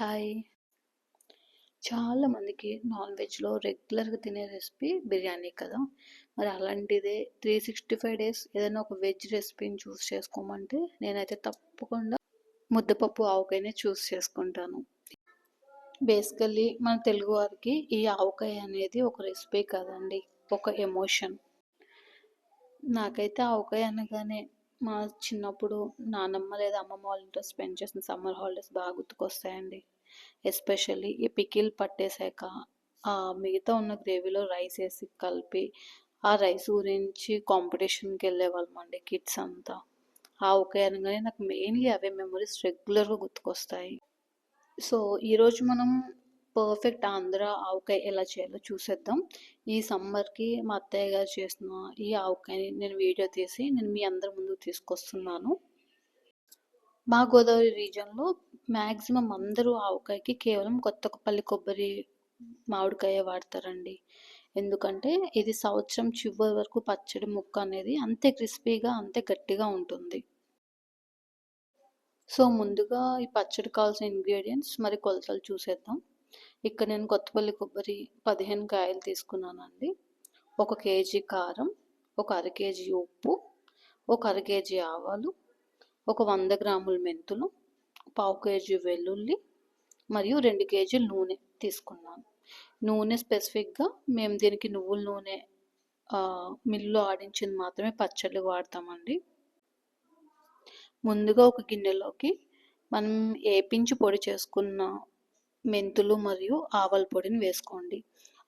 Hi. చాలా మందికి non వెజ్‌లో రెగ్యులర్‌గా తినే రెసిపీ బిర్యానీ కదా! మరి అలాంటిదే 365 డేస్ ఏదైనా ఒక వెజ్ రెసిపీని చూస్ చేసుకోమంటే నేనైతే తప్పకుండా ముద్దపప్పు ఆవకాయనే చూస్ చేసుకుంటాను. బేసికల్లీ మన తెలుగు వారికి ఈ ఆవకాయ అనేది ఒక రెసిపీ కాదండి. ఒక ఎమోషన్. నాకైతే ఆవకాయ అనగానే మా చిన్నప్పుడు నానమ్మ లేదా అమ్మమ్మ వాళ్ళ ఇంట్లో స్పెండ్ చేసిన సమ్మర్ హాలిడేస్ బాగా గుర్తుకొస్తాయండి. ఎస్పెషల్లీ ఈ పికిల్ పట్టేసాక ఆ మిగతా ఉన్న గ్రేవీలో రైస్ వేసి కలిపి ఆ రైస్ గురించి కాంపిటీషన్‌కి వెళ్ళేవాళ్ళమండి కిడ్స్ అంతా. ఆవకాయ అనగానే నాకు మెయిన్‌లీ అవే మెమరీస్ రెగ్యులర్‌గా గుర్తుకొస్తాయి. సో, ఈరోజు మనం పర్ఫెక్ట్ ఆంధ్ర ఆవకాయ ఎలా చేయాలో చూసేద్దాం. ఈ సమ్మర్‌కి మా అత్తయ్య గారు చేసిన ఈ ఆవకాయని నేను వీడియో తీసి నేను మీ అందరి ముందుకు తీసుకొస్తున్నాను. మా గోదావరి రీజియన్‌లో మ్యాక్సిమం అందరూ ఆవకాయకి కేవలం కొత్తపల్లి కొబ్బరి మామిడికాయ వాడతారండి. ఎందుకంటే ఇది సంవత్సరం చివరి వరకు పచ్చడి ముక్క అనేది అంతే క్రిస్పీగా, అంతే గట్టిగా ఉంటుంది. సో, ముందుగా ఈ పచ్చడి కావాల్సిన ఇంగ్రీడియెంట్స్ మరి కొలతలు చూసేద్దాం. ఇక్కడ నేను కొత్తపల్లి కొబ్బరి 15 కాయలు తీసుకున్నానండి. ఒక కేజీ కారం, ఒక అర కేజీ ఉప్పు, ఒక అర కేజీ ఆవాలు, ఒక వంద గ్రాముల మెంతులు, పావు కేజీ వెల్లుల్లి మరియు రెండు కేజీలు నూనె తీసుకున్నాను. నూనె స్పెసిఫిక్‌గా మేము దీనికి నువ్వుల నూనె మిల్లులో ఆడించింది మాత్రమే పచ్చళ్ళు వాడతామండి. ముందుగా ఒక గిన్నెలోకి మనం ఏపించి పొడి చేసుకున్న మెంతులు మరియు ఆవల పొడిని వేసుకోండి.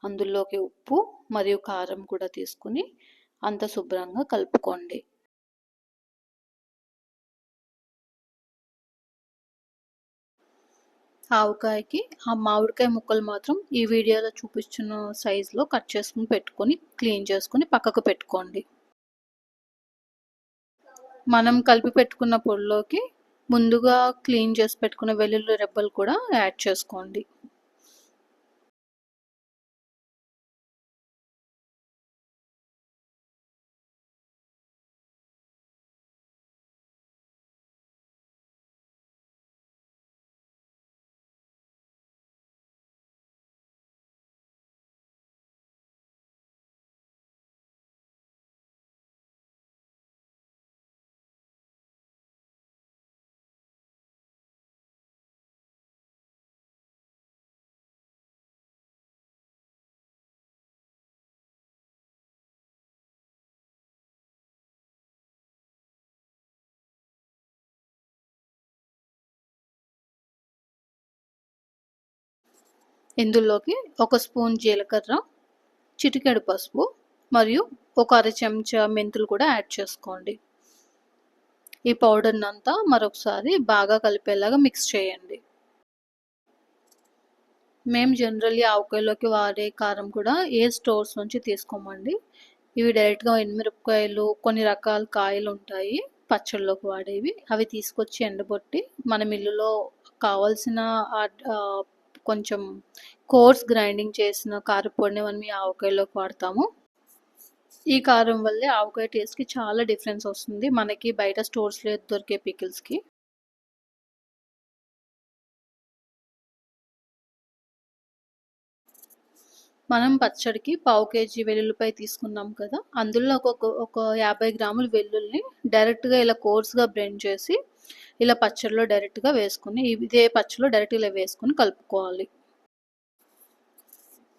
అందులోకి ఉప్పు మరియు కారం కూడా తీసుకొని అంత శుభ్రంగా కలుపుకోండి. ఆవకాయకి ఆ మామిడికాయ ముక్కలు మాత్రం ఈ వీడియోలో చూపిస్తున్న సైజులో కట్ చేసుకొని పెట్టుకొని క్లీన్ చేసుకొని పక్కకు పెట్టుకోండి. మనం కలిపి పెట్టుకున్న పొడిలోకి ముందుగా క్లీన్ చేసి పెట్టుకున్న వెల్లుల్లి రెబ్బలు కూడా యాడ్ చేసుకోండి. ఇందులోకి ఒక స్పూన్ జీలకర్ర, చిటికెడు పసుపు మరియు ఒక అర చెంచా మెంతులు కూడా యాడ్ చేసుకోండి. ఈ పౌడర్‌ని అంతా మరొకసారి బాగా కలిపేలాగా మిక్స్ చేయండి. మేము జనరల్లీ ఆవకాయలోకి వాడే కారం కూడా ఏ స్టోర్స్ నుంచి తీసుకోమండి. ఇవి డైరెక్ట్‌గా ఎండుమిరపకాయలు కొన్ని రకాల కాయలు ఉంటాయి పచ్చళ్ళలోకి వాడేవి. అవి తీసుకొచ్చి ఎండబొట్టి మన ఇల్లులో కావాల్సిన కొంచెం కోర్స్ గ్రైండింగ్ చేసిన కారప్పొడిని మనం ఈ ఆవకాయలోకి వాడతాము. ఈ కారం వల్లే ఆవకాయ టేస్ట్‌కి చాలా డిఫరెన్స్ వస్తుంది. మనకి బయట స్టోర్స్‌లో దొరికే పికిల్స్‌కి. మనం పచ్చడికి పావు కేజీ వెల్లుల్లిపై తీసుకున్నాం కదా! అందులో ఒక ఒక 50 గ్రాముల వెల్లుల్లిని డైరెక్ట్‌గా ఇలా కోర్స్‌గా బ్లెండ్ చేసి ఇలా పచ్చడిలో డైరెక్ట్‌గా వేసుకొని ఇదే పచ్చడిలో డైరెక్ట్‌గా ఇలా వేసుకొని కలుపుకోవాలి.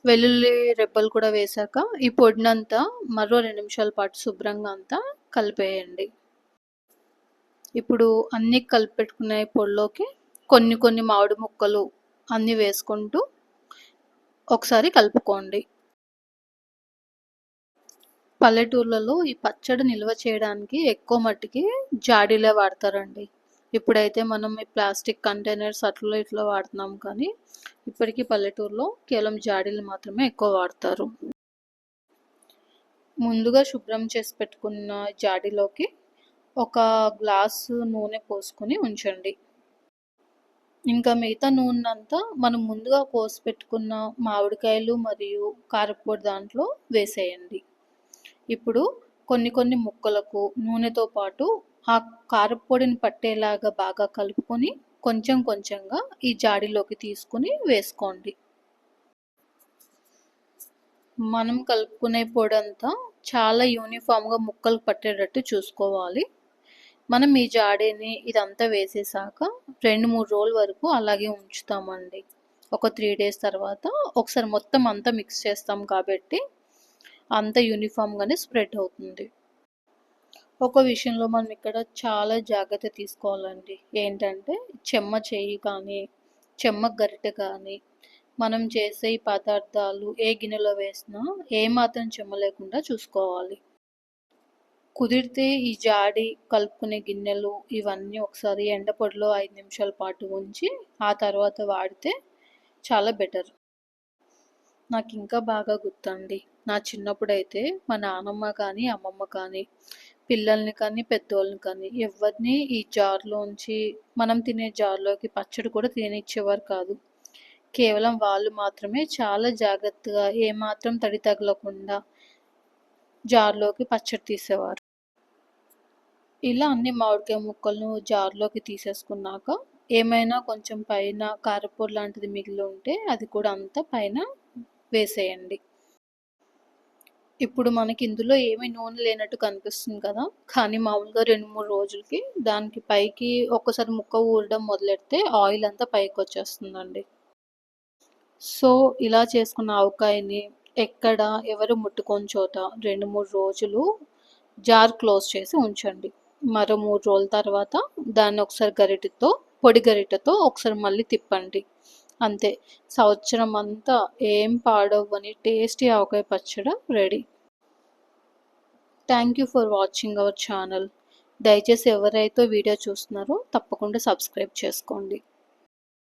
వెల్లుల్లి రెబ్బలు కూడా వేశాక ఈ పొడినంతా మరో రెండు నిమిషాల పాటు శుభ్రంగా అంతా కలిపేయండి. ఇప్పుడు అన్నీ కలిపి పొడిలోకి కొన్ని కొన్ని మామిడి ముక్కలు అన్నీ వేసుకుంటూ ఒకసారి కలుపుకోండి. పల్లెటూర్లలో ఈ పచ్చడి నిల్వ చేయడానికి ఎక్కువ మట్టికి జాడీలే వాడతారండి. ఇప్పుడైతే మనం ఈ ప్లాస్టిక్ కంటైనర్స్ అట్లా ఇట్లా వాడుతున్నాం కానీ ఇప్పటికీ పల్లెటూరులో కేవలం జాడీలు మాత్రమే ఎక్కువ వాడతారు. ముందుగా శుభ్రం చేసి పెట్టుకున్న జాడీలోకి ఒక గ్లాసు నూనె పోసుకొని ఉంచండి. ఇంకా మిగతా నూనెనంతా మనం ముందుగా కోసి పెట్టుకున్న మామిడికాయలు మరియు కారపొడి దాంట్లో వేసేయండి. ఇప్పుడు కొన్ని కొన్ని ముక్కలకు నూనెతో పాటు ఆ కారప్పొడిని పట్టేలాగా బాగా కలుపుకొని కొంచెం కొంచెంగా ఈ జాడీలోకి తీసుకుని వేసుకోండి. మనం కలుపుకునే పొడి అంతా చాలా యూనిఫామ్గా ముక్కలు పట్టేటట్టు చూసుకోవాలి. మనం ఈ జాడీని ఇదంతా వేసేసాక రెండు మూడు రోజుల వరకు అలాగే ఉంచుతామండి. ఒక త్రీ డేస్ తర్వాత ఒకసారి మొత్తం అంతా మిక్స్ చేస్తాం కాబట్టి అంత యూనిఫామ్గానే స్ప్రెడ్ అవుతుంది. ఒక విషయంలో మనం ఇక్కడ చాలా జాగ్రత్త తీసుకోవాలండి. ఏంటంటే చెమ్మ చేయి కానీ చెమ్మ గరిటె కానీ మనం చేసే ఈ పదార్థాలు ఏ గిన్నెలో వేసినా ఏమాత్రం చెమ్మ లేకుండా చూసుకోవాలి. కుదిరితే ఈ జాడి కలుపుకునే గిన్నెలు ఇవన్నీ ఒకసారి ఎండపొడిలో ఐదు నిమిషాల పాటు ఉంచి ఆ తర్వాత వాడితే చాలా బెటర్ నాకు ఇంకా బాగా గుర్తండి. నా చిన్నప్పుడైతే మా నానమ్మ కానీ అమ్మమ్మ కానీ పిల్లల్ని కానీ పెద్దోళ్ళని కానీ ఎవరిని ఈ జార్లోంచి మనం తినే జార్లోకి పచ్చడి కూడా తినిచ్చేవారు కాదు. కేవలం వాళ్ళు మాత్రమే చాలా జాగ్రత్తగా ఏమాత్రం తడి తగలకుండా జార్లోకి పచ్చడి తీసేవారు. ఇలా అన్ని మామిడికాయ ముక్కలను జార్లోకి తీసేసుకున్నాక ఏమైనా కొంచెం పైన కారపొడి లాంటిది మిగిలి ఉంటే అది కూడా అంతా పైన వేసేయండి. ఇప్పుడు మనకి ఇందులో ఏమీ నూనె లేనట్టు కనిపిస్తుంది కదా? కానీ మామూలుగా రెండు మూడు రోజులకి దానికి పైకి ఒక్కసారి ముక్క ఊరడం మొదలెడితే ఆయిల్ అంతా పైకి వచ్చేస్తుందండి. సో ఇలా చేసుకున్న ఆవకాయని ఎక్కడ ఎవరు ముట్టుకొని చోట రెండు మూడు రోజులు జార్ క్లోజ్ చేసి ఉంచండి. మరో మూడు రోజుల తర్వాత దాన్ని ఒకసారి గరిటెతో పొడి గరిటెతో ఒకసారి మళ్ళీ తిప్పండి. అంతే. సంవత్సరం అంతా ఏం పాడవని టేస్టీ ఆవకాయ పచ్చడి ready. Thank you for watching our channel. దయచేసి ఎవరైతే వీడియో చూస్తున్నారో తప్పకుండా సబ్స్క్రైబ్ చేసుకోండి.